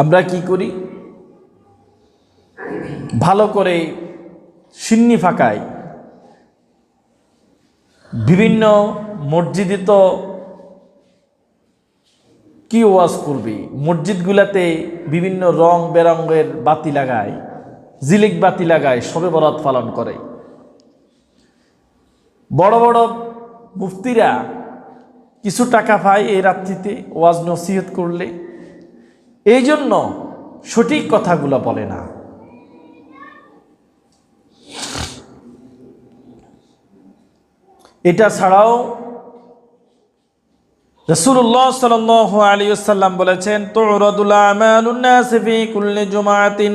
আমরা কি করি? ভালো করে সিন্নি ফাঁকায় বিভিন্ন মসজিদে তো কি ওয়াজ করবি? মসজিদগুলাতে বিভিন্ন রং বেরঙের বাতি লাগায়, জিলিক বাতি লাগায়, সবে বরাত পালন করে। বড় বড় মুফতিরা কিছু টাকা পায় এই রাত্রিতে ওয়াজ নসিহত করলে। এই জন্য সঠিক কথাগুলো বলে না এটা ছাড়াও রসুল্লাহ সাল আলী সাল্লাম বলেছেন তোরদুল্লাহ জুমাতিন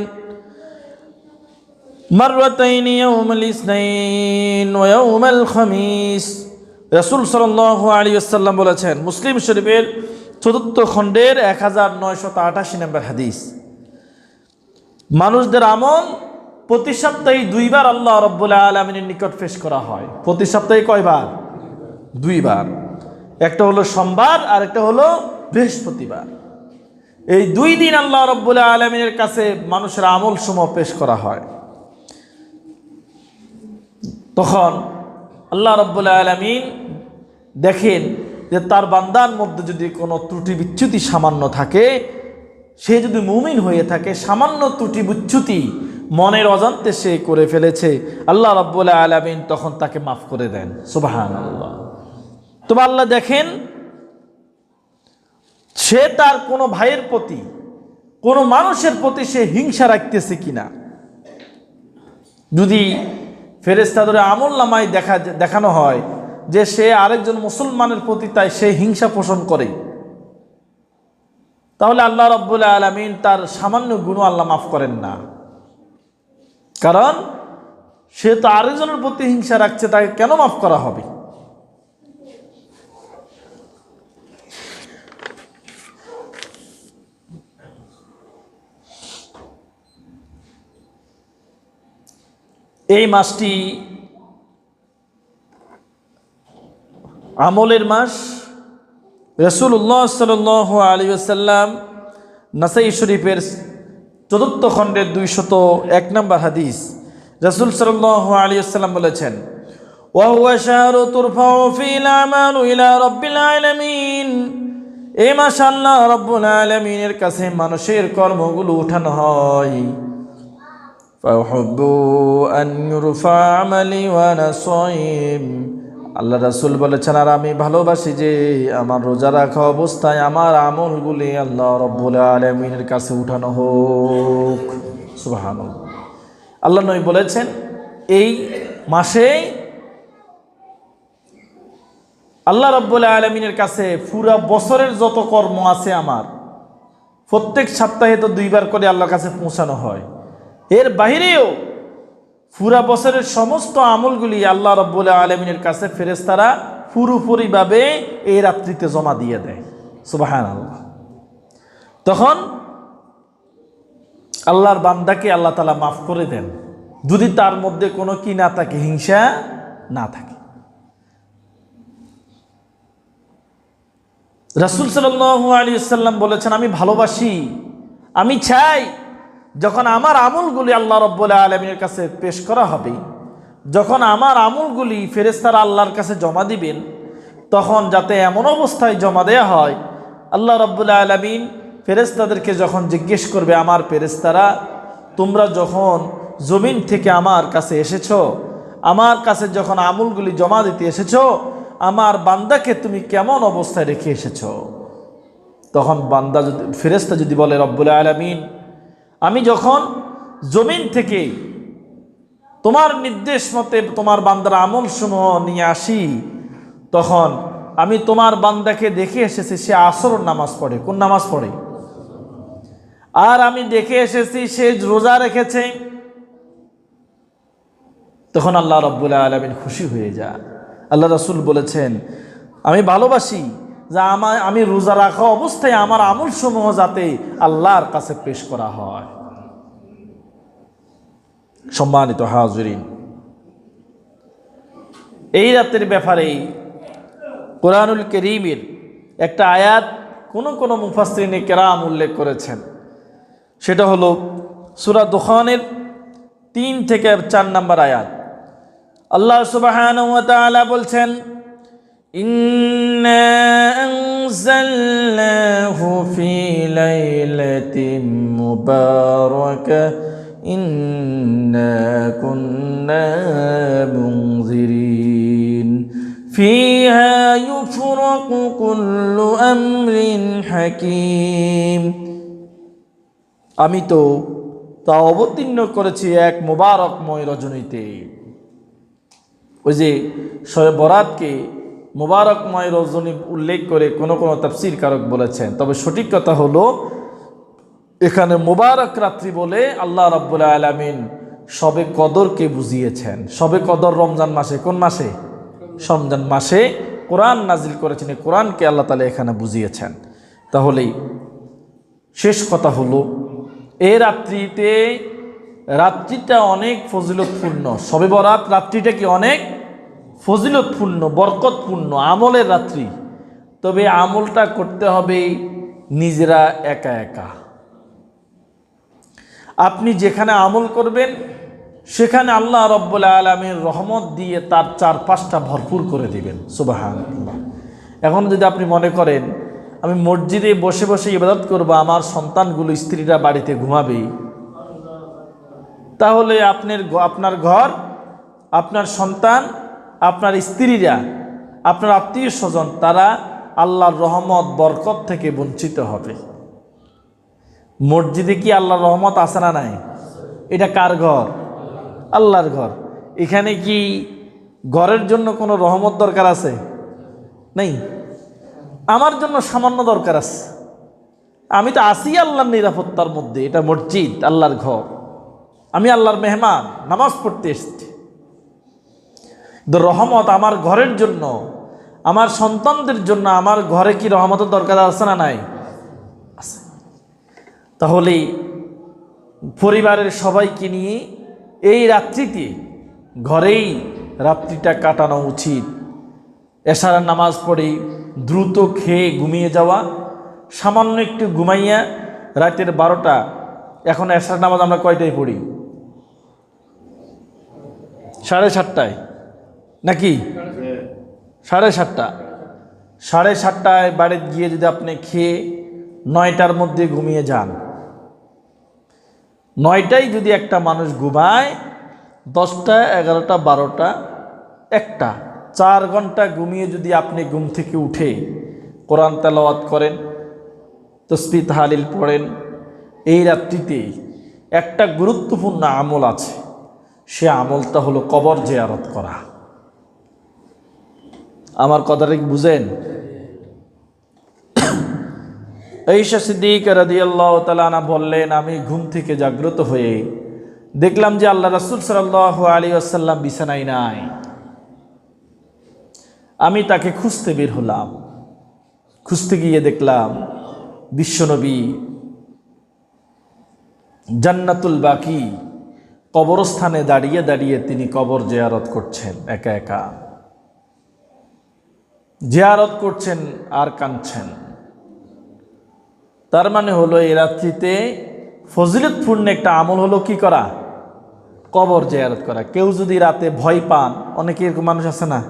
مرتين يوم الاثنين ويوم الخميس রসুল সাল্লাহ আলী আসাল্লাম বলেছেন মুসলিম শরীফের চতুর্থ খণ্ডের এক হাজার নয়শত আটাশি নম্বর হাদিস। মানুষদের আমল প্রতি সপ্তাহে দুইবার আল্লাহ রব্বুল্লাহ আলমিনের নিকট পেশ করা হয়। প্রতি সপ্তাহে কয়বার? দুইবার। একটা হলো সোমবার আর একটা হলো বৃহস্পতিবার। এই দুই দিন আল্লাহ রব্বুল্লাহ আলমিনের কাছে মানুষের আমল সমূহ পেশ করা হয়। তখন আল্লাহ রব্বুল্লাহ আলমিন দেখেন যে তার বান্দার মধ্যে যদি কোনো ত্রুটি বিচ্যুতি সামান্য থাকে, সে যদি মুমিন হয়ে থাকে, সামান্য ত্রুটি বিচ্যুতি মনের অজান্তে সে করে ফেলেছে, আল্লাহ রব্বুল্লাহ আলমিন তখন তাকে মাফ করে দেন। সুবাহান আল্লাহ তবে আল্লাহ দেখেন, সে তার কোনো ভাইয়ের প্রতি, কোনো মানুষের প্রতি সে হিংসা রাখতেছে কিনা? যদি ফেরেস্তাদের আমল নামায় দেখা দেখানো হয় যে সে আরেকজন মুসলমানের প্রতি তাই সে হিংসা পোষণ করে। তাহলে আল্লাহ রব্বুল্লাহ আলমিন তার সামান্য গুণ আল্লাহ মাফ করেন না। কারণ সে তো আরেকজনের প্রতি হিংসা রাখছে, তাকে কেন মাফ করা হবে? এই মাসটি আমলের মাস রসুল্লাহ সাল আলী আসাল্লাম নাসাই শরীফের চতুর্থ খণ্ডের দুইশত এক নম্বর হাদিস রসুল সাল্লাহ আলী আসাল্লাম বলেছেন وهو شهر ترفع فيه الأعمال إلى رب العالمين এই মাস আল্লাহ রব্বুল আলমিনের কাছে মানুষের কর্মগুলো উঠানো হয় فأحبوا أن يرفع عملي وأنا صائم আল্লাহ রাসুল বলেছেন, আর আমি ভালোবাসি যে আমার রোজা রাখা অবস্থায় আমার আমলগুলি আল্লাহ রব্বুল আলমিনের কাছে উঠানো হোক। সুবাহান আল্লাহ নই বলেছেন, এই মাসে আল্লাহ রব্বুল আলমিনের কাছে পুরা বছরের যত কর্ম আছে আমার, প্রত্যেক সপ্তাহে তো দুইবার করে আল্লাহর কাছে পৌঁছানো হয়। এর বাহিরেও পুরা বছরের সমস্ত আমলগুলি আল্লাহ রব্বুল আলমিনের কাছে ফেরেস্তারা পুরোপুরিভাবে এই রাত্রিতে জমা দিয়ে দেয়। সুবাহান আল্লাহ তখন আল্লাহর বান্দাকে আল্লাহ তালা মাফ করে দেন। যদি তার মধ্যে কোনো কি না থাকে, হিংসা না থাকে। রাসুল সাল্লাহ আলী সাল্লাম বলেছেন, আমি ভালোবাসি, আমি চাই যখন আমার আমলগুলি আল্লাহ রব্বুল্লাহ আলমিনের কাছে পেশ করা হবে, যখন আমার আমলগুলি ফেরেস্তারা আল্লাহর কাছে জমা দিবেন, তখন যাতে এমন অবস্থায় জমা দেয়া হয়, আল্লাহ রব্বুল্লাহ আলমিন ফেরেস্তাদেরকে যখন জিজ্ঞেস করবে, আমার ফেরেস্তারা তোমরা যখন জমিন থেকে আমার কাছে এসেছ, আমার কাছে যখন আমলগুলি জমা দিতে এসেছ, আমার বান্দাকে তুমি কেমন অবস্থায় রেখে এসেছ? তখন বান্দা যদি ফেরেস্তা যদি বলে রব্বুল্লাহ আলমিন আমি যখন জমিন থেকে তোমার নির্দেশ মতে তোমার বান্দার আমল সমূহ নিয়ে আসি, তখন আমি তোমার বান্দাকে দেখে এসেছি সে আসর নামাজ পড়ে। কোন নামাজ পড়ে? আর আমি দেখে এসেছি সে রোজা রেখেছে। তখন আল্লাহ রব্বুল্লাহ আলমিন খুশি হয়ে যা আল্লাহ রসুল বলেছেন, আমি ভালোবাসি যে আমার আমি রোজা রাখা অবস্থায় আমার আমল সমূহ যাতে আল্লাহর কাছে পেশ করা হয়। সম্মানিত হাজরিন। এই রাতের ব্যাপারে কোরআনুল করিমের একটা আয়াত কোন কোন মুফাসরিনে কেরাম উল্লেখ করেছেন। সেটা হলো সুরা দোকানের তিন থেকে চার নম্বর আয়াত। আল্লাহ তাআলা বলছেন, ইন্না আনজালনাহু ফি লাইলাতিন মুবারাকা ইন্না কুন্না মুনজিরিন فيها يفرق كل أمر حكيم আমি তো তা অবতীর্ণ করেছি এক মোবারকময় রজনীতে ওই যে শয়ে বরাতকে মোবারকময় রজনী উল্লেখ করে কোনো কোনো তাফসির কারক বলেছেন তবে সঠিক কথা হলো এখানে মোবারক রাত্রি বলে আল্লাহ রাব্বুল আলামিন সবে কদরকে বুঝিয়েছেন। সবে কদর রমজান মাসে, কোন মাসে? রমজান মাসে কোরআন নাজিল করেছেন, এই কোরআনকে আল্লাহ তালা এখানে বুঝিয়েছেন। তাহলেই শেষ কথা হলো এই রাত্রিতে রাত্রিটা অনেক ফজিলতপূর্ণ। সবে বরাত রাত্রিটা কি অনেক? ফজিলতপূর্ণ, বরকতপূর্ণ, আমলের রাত্রি। তবে আমলটা করতে হবে নিজেরা একা একা। আপনি যেখানে আমল করবেন, সেখানে আল্লাহ রব্বুল আলমীর রহমত দিয়ে তার চার পাঁচটা ভরপুর করে দিবেন। সুবাহান এখন যদি আপনি মনে করেন, আমি মসজিদে বসে বসে ইবাদত করব, আমার সন্তানগুলো স্ত্রীরা বাড়িতে ঘুমাবে, তাহলে আপনার আপনার ঘর, আপনার সন্তান, আপনার স্ত্রীরা, আপনার আত্মীয় স্বজন, তারা আল্লাহর রহমত, বরকত থেকে বঞ্চিত হবে। মসজিদে কি আল্লাহর রহমত আছে না নাই? এটা কার ঘর? আল্লাহর ঘর। এখানে কি ঘরের জন্য কোনো রহমত দরকার আছে? নেই। আমার জন্য সামান্য দরকার আছে। আমি তো আসি আল্লাহর নিরাপত্তার মধ্যে। এটা মসজিদ, আল্লাহর ঘর। আমি আল্লাহর মেহমান, নামাজ পড়তে এসেছি। রহমত আমার ঘরের জন্য, আমার সন্তানদের জন্য, আমার ঘরে কি রহমতের দরকার আছে না নাই? তাহলে পরিবারের সবাইকে নিয়ে এই রাত্রিতে ঘরেই রাত্রিটা কাটানো উচিত। এশার নামাজ পড়ে দ্রুত খেয়ে ঘুমিয়ে যাওয়া সামান্য একটু ঘুমাইয়া রাতের বারোটা এখন এশার নামাজ আমরা কয়টায় পড়ি? সাড়ে সাতটায়। নাকি? সাড়ে সাতটা। সাড়ে সাতটায় বাড়িতে গিয়ে যদি আপনি খেয়ে নয়টার মধ্যে ঘুমিয়ে যান। নয়টায় যদি একটা মানুষ ঘুমায়, দশটা, এগারোটা, বারোটা, একটা, চার ঘণ্টা ঘুমিয়ে যদি আপনি ঘুম থেকে উঠে কোরআন তেলাওয়াত করেন তসবি তাহালিল পড়েন, এই রাত্রিতে একটা গুরুত্বপূর্ণ আমল আছে। সে আমলটা হলো কবর জেয়ারত করা। আমার কথাটা বুঝেন? ঈশা সিদ্দিক রাদিয়াল্লাহ তালানা বললেন, আমি ঘুম থেকে জাগ্রত হয়ে দেখলাম যে আল্লাহ রাসুল সাল্লাহ আলী আসাল্লাম বিছানায় নাই। আমি তাকে খুঁজতে বের হলাম। খুঁজতে গিয়ে দেখলাম বিশ্বনবী জান্নাতুল বাকি কবরস্থানে দাঁড়িয়ে দাঁড়িয়ে তিনি কবর জেয়ারত করছেন, একা একা। জেয়ারত করছেন আর কাঁদছেন। তার মানে হলো এই রাত্রিতে ফজিলতপূর্ণ একটা আমল হলো কি করা? কবর জেয়ারত করা। কেউ যদি রাতে ভয় পান, অনেকে এরকম মানুষ আছে না?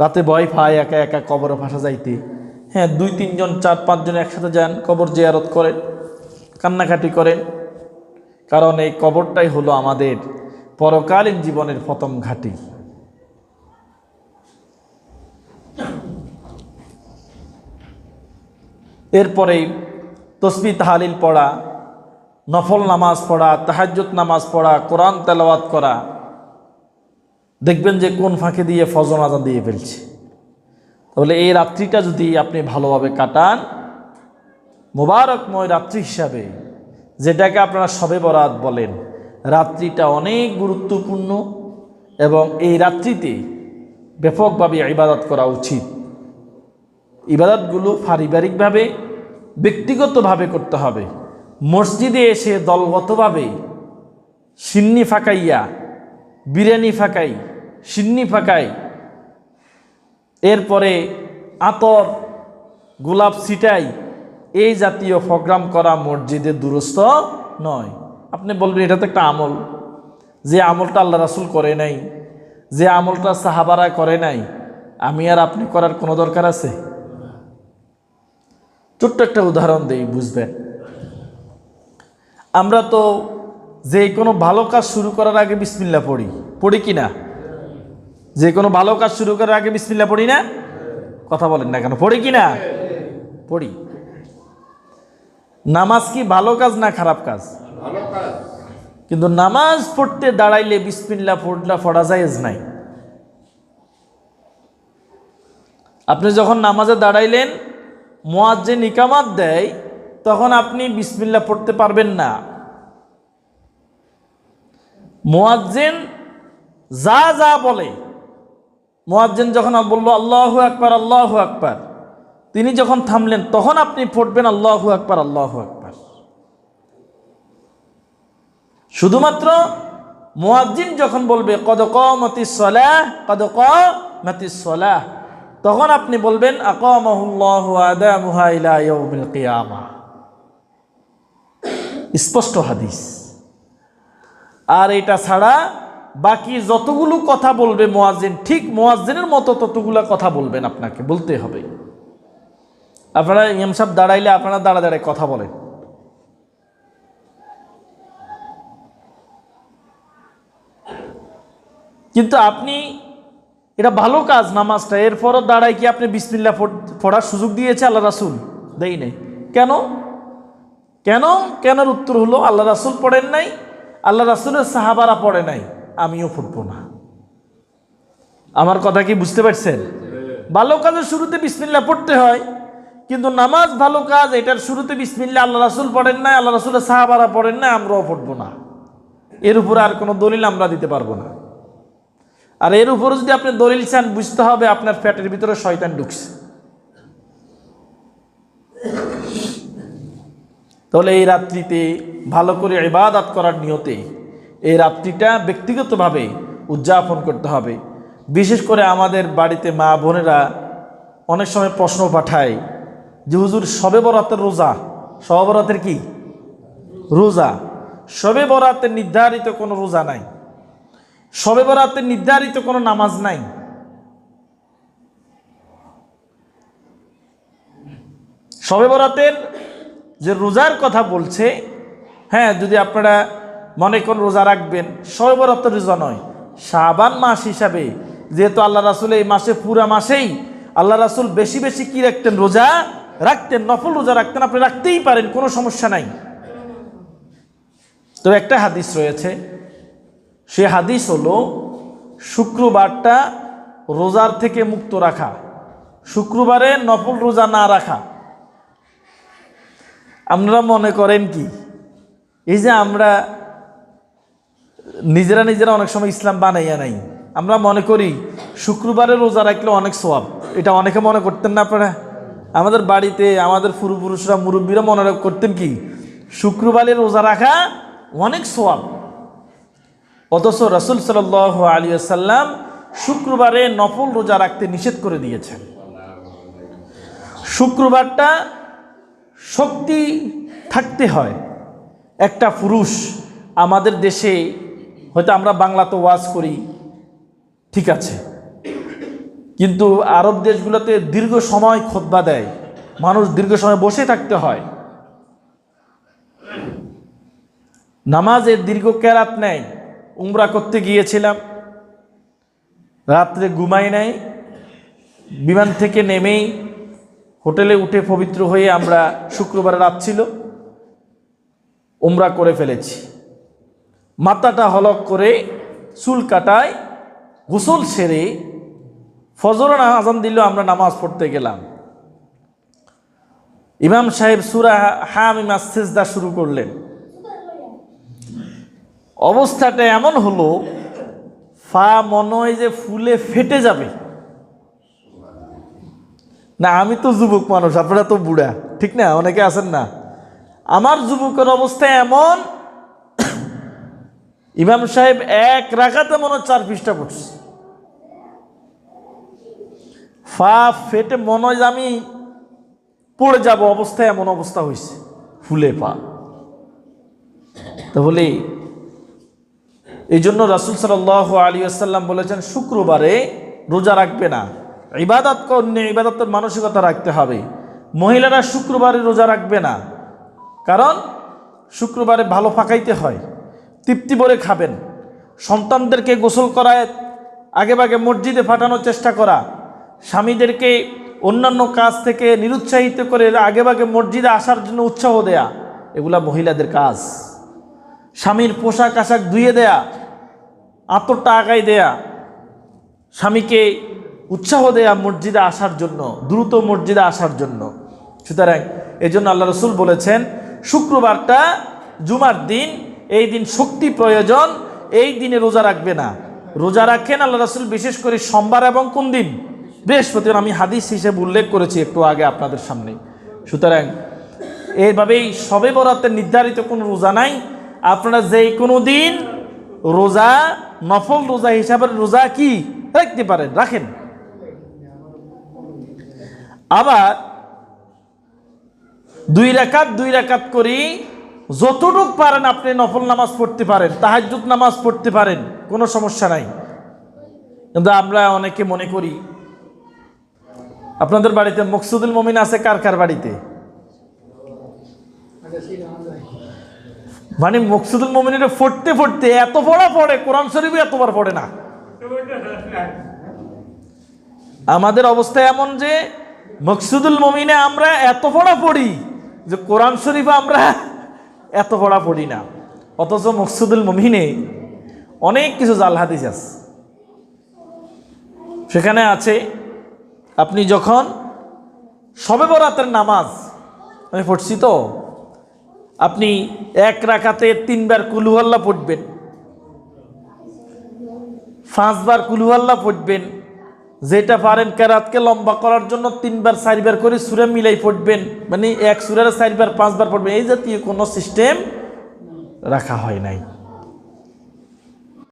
রাতে ভয় পায়, একা একা কবরে ফাঁসা যাইতে। হ্যাঁ দুই, তিনজন, চার, পাঁচজন একসাথে যান, কবর জেয়ারত করেন, কান্নাকাটি করেন। কারণ এই কবরটাই হলো আমাদের পরকালীন জীবনের প্রথম ঘাঁটি। এরপরে তসবি তাহালিল পড়া, নফল নামাজ পড়া, তাহাজ্জুদ নামাজ পড়া, কোরআন তেলাওয়াত করা, দেখবেন যে কোন ফাঁকে দিয়ে ফজর আজান দিয়ে ফেলছে। তাহলে এই রাত্রিটা যদি আপনি ভালোভাবে কাটান, মোবারকময় রাত্রি হিসাবে, যেটাকে আপনারা সবে বরাত বলেন, রাত্রিটা অনেক গুরুত্বপূর্ণ এবং এই রাত্রিতে ব্যাপকভাবে ইবাদত করা উচিত। ইবাদতগুলো পারিবারিকভাবে ব্যক্তিগতভাবে করতে হবে। মসজিদে এসে দলগতভাবে সিন্নি ফাঁকাইয়া, বিরিয়ানি ফাঁকাই, সিন্নি ফাঁকাই, এরপরে আতর, গোলাপ ছিটাই, এই জাতীয় প্রোগ্রাম করা মসজিদে দুরস্থ নয়। আপনি বলবেন, এটা তো একটা আমল। যে আমলটা আল্লাহ রাসুল করে নাই, যে আমলটা সাহাবারা করে নাই, আমি আর আপনি করার কোনো দরকার আছে? ছোট্ট একটা উদাহরণ দিই বুঝবেন? আমরা তো যে কোনো ভালো কাজ শুরু করার আগে বিসমিল্লা পড়ি। পড়ি কি না? যে কোনো ভালো কাজ শুরু করার আগে বিসমিল্লা পড়ি না? কথা বলেন না কেন পড়ি কি না? পড়ি। নামাজ কি ভালো কাজ না খারাপ কাজ? কিন্তু নামাজ পড়তে দাঁড়াইলে বিসমিল্লা পড়লা পড়া যায় নাই। আপনি যখন নামাজে দাঁড়াইলেন মোয়াজ্জে নিকামাত দেয়, তখন আপনি বিসমিল্লা পড়তে পারবেন না। মোয়াজ্জেন যা যা বলে, মোয়াজ্জেন যখন বলল, আল্লাহু আকবার আল্লাহু আকবার, তিনি যখন থামলেন, তখন আপনি পড়বেন, আল্লাহু আকবার আল্লাহু আকবার। শুধুমাত্র মোয়াজ্জিন যখন বলবে, কদ কমতি সলাহ, কদ কমতি সলাহ তখন আপনি বলবেন স্পষ্ট হাদিস। আর এটা ছাড়া বাকি যতগুলো কথা বলবে মোয়াজ্জিন, ঠিক মোয়াজ্জিনের মতো ততগুলো কথা বলবেন আপনাকে, বলতে হবে। আপনারা ইমাম সাহেব দাঁড়াইলে আপনারা দাঁড়া দাঁড়ায় কথা বলেন। কিন্তু আপনি এটা ভালো কাজ নামাজটা। এরপরও দাঁড়ায় কি আপনি বিসমিল্লা পড়ার সুযোগ দিয়েছে আল্লাহ রাসুল? দেই নাই। কেন? কেন? কেনার উত্তর হলো, আল্লাহ রাসুল পড়েন নাই, আল্লাহ রাসুলের সাহাবারা পড়ে নাই, আমিও পড়ব না। আমার কথা কি বুঝতে পারছেন? ভালো কাজের শুরুতে বিসমিল্লা পড়তে হয়, কিন্তু নামাজ ভালো কাজ, এটার শুরুতে বিসমিল্লা আল্লাহ রাসুল পড়েন নাই, আল্লাহ রাসুলের সাহাবারা পড়েন নাই, আমরাও পড়ব না। এর উপরে আর কোনো দলিল আমরা দিতে পারব না। আর এর উপরে যদি আপনি দলিল চান, বুঝতে হবে আপনার ফ্যাটের ভিতরে শয়তান ঢুকছে। তাহলে এই রাত্রিতে ভালো করে ইবাদত করার নিয়তে এই রাত্রিটা ব্যক্তিগতভাবে উদযাপন করতে হবে। বিশেষ করে আমাদের বাড়িতে মা বোনেরা অনেক সময় প্রশ্ন পাঠায় যে, হুজুর সবে বরাতের রোজা সবে বরাতের কি? রোজা। সবে বরাতের নির্ধারিত কোনো রোজা নাই। সবে বরাতের নির্ধারিত কোনো নামাজ নাই। সবে বরাতের যে রোজার কথা বলছে হ্যাঁ যদি আপনারা মনে কোন রোজা রাখবেন, সবে বরাত রোজা নয়, শাবান মাস হিসাবে। যেহেতু আল্লাহ রাসুল এই মাসে, পুরা মাসেই আল্লাহ রাসুল বেশি বেশি কি রাখতেন? রোজা রাখতেন, নফল রোজা রাখতেন, আপনি রাখতেই পারেন, কোনো সমস্যা নাই। তো একটা হাদিস রয়েছে সে হাদিস হলো, শুক্রবারটা রোজার থেকে মুক্ত রাখা, শুক্রবারে নফল রোজা না রাখা। আপনারা মনে করেন কি? এই যে আমরা নিজেরা নিজেরা অনেক সময় ইসলাম বানাইয়া নাই। আমরা মনে করি, শুক্রবারে রোজা রাখলে অনেক সোয়াব এটা অনেকে মনে করতেন না আপনারা? আমাদের বাড়িতে আমাদের পূর্বপুরুষরা, মুরব্বীরা মনে করতেন কি? শুক্রবারে রোজা রাখা অনেক সোয়াব অথচ রসুল সাল আলী সাল্লাম শুক্রবারে নফল রোজা রাখতে নিষেধ করে দিয়েছেন। শুক্রবারটা শক্তি থাকতে হয়। একটা পুরুষ আমাদের দেশে, হয়তো আমরা বাংলাতে ওয়াজ করি, ঠিক আছে। কিন্তু আরব দেশগুলোতে দীর্ঘ সময় খোদবা দেয়। মানুষ দীর্ঘ সময় বসে থাকতে হয়। নামাজের দীর্ঘ কেরাত নেয়। উমরা করতে গিয়েছিলাম। রাত্রে ঘুমাই নাই। বিমান থেকে নেমেই হোটেলে উঠে পবিত্র হয়ে আমরা শুক্রবার রাত ছিল। উমরা করে ফেলেছি। মাথাটা হলক করে চুল কাটায় গোসল সেরে ফজর আজান দিল আমরা নামাজ পড়তে গেলাম। ইমাম সাহেব সুরা হামিম সেজদা শুরু করলেন। অবস্থাটা এমন হলো, ফা মনে হয় যে ফুলে ফেটে যাবে। না, আমি তো যুবক মানুষ, আপনারা তো বুড়া, ঠিক না? অনেকে আছেন না। আমার যুবকের অবস্থা এমন, ইমাম সাহেব এক রাখাতে মনে চার পৃষ্ঠা পড়ছে। ফা ফেটে মনে হয় আমি পড়ে যাব অবস্থা এমন অবস্থা হয়েছে, ফুলে পা। তাহলে এই জন্য রাসুল সাল আলী আসাল্লাম বলেছেন, শুক্রবারে রোজা রাখবে না। ইবাদত অন্য ইবাদতের মানসিকতা রাখতে হবে। মহিলারা শুক্রবারে রোজা রাখবে না। কারণ শুক্রবারে ভালো ফাঁকাইতে হয়, তৃপ্তি ভরে খাবেন। সন্তানদেরকে গোসল করায়, আগেভাগে মসজিদে ফাটানোর চেষ্টা করা। স্বামীদেরকে অন্যান্য কাজ থেকে নিরুৎসাহিত করে আগেভাগে মসজিদে আসার জন্য উৎসাহ দেয়া। এগুলা মহিলাদের কাজ। স্বামীর পোশাক আশাক ধুয়ে দেয়া, আতরটা আগায় দেয়া, স্বামীকে উৎসাহ দেয়া মসজিদে আসার জন্য, দ্রুত মসজিদে আসার জন্য। সুতরাং এই জন্য আল্লাহ রসুল বলেছেন, শুক্রবারটা জুমার দিন, এই দিন শক্তি প্রয়োজন, এই দিনে রোজা রাখবে না। রোজা রাখেন আল্লাহ রসুল বিশেষ করে সোমবার এবং কোন দিন? বৃহস্পতিবার। আমি হাদিস হিসেবে উল্লেখ করেছি একটু আগে আপনাদের সামনে। সুতরাং এইভাবেই সবে বরাতের নির্ধারিত কোনো রোজা নাই। আপনারা যে কোনো দিন রোজা, নফল রোজা হিসাবে রোজা কি? রাখতে পারেন, রাখেন। আবার দুই রাকাত দুই রাকাত করি, যতটুক পারেন আপনি নফল নামাজ পড়তে পারেন, তাহাজ্জুদ নামাজ পড়তে পারেন, কোনো সমস্যা নাই। কিন্তু আমরা অনেকে মনে করি, আপনাদের বাড়িতে মকসুদুল মমিন আছে, কার কার বাড়িতে? মানে মকসুদুল মমিনের পড়তে ফটতে এত পড়া পড়ে, কোরআন শরীফ এতবার পড়ে না। আমাদের অবস্থা এমন যে, মকসুদুল মমিনে আমরা এত পড়া পড়ি যে কোরআন শরীফে আমরা এত পড়া পড়ি না। অথচ মকসুদুল মমিনে অনেক কিছু জাল হাদিস আছে। সেখানে আছে, আপনি যখন সবে বরাতের নামাজ, আমি পড়ছি তো আপনি এক রাখাতে তিনবার কুলুহাল্লা পড়বেন। পাঁচবার কুলুহাল্লা পড়বেন। যেটা পারেন কেরাতকে লম্বা করার জন্য তিনবার, চারবার করে সুরে মিলাই পড়বেন। মানে এক সুরের চারবার, পাঁচবার পড়বেন। এই জাতীয় কোনো সিস্টেম রাখা হয় নাই।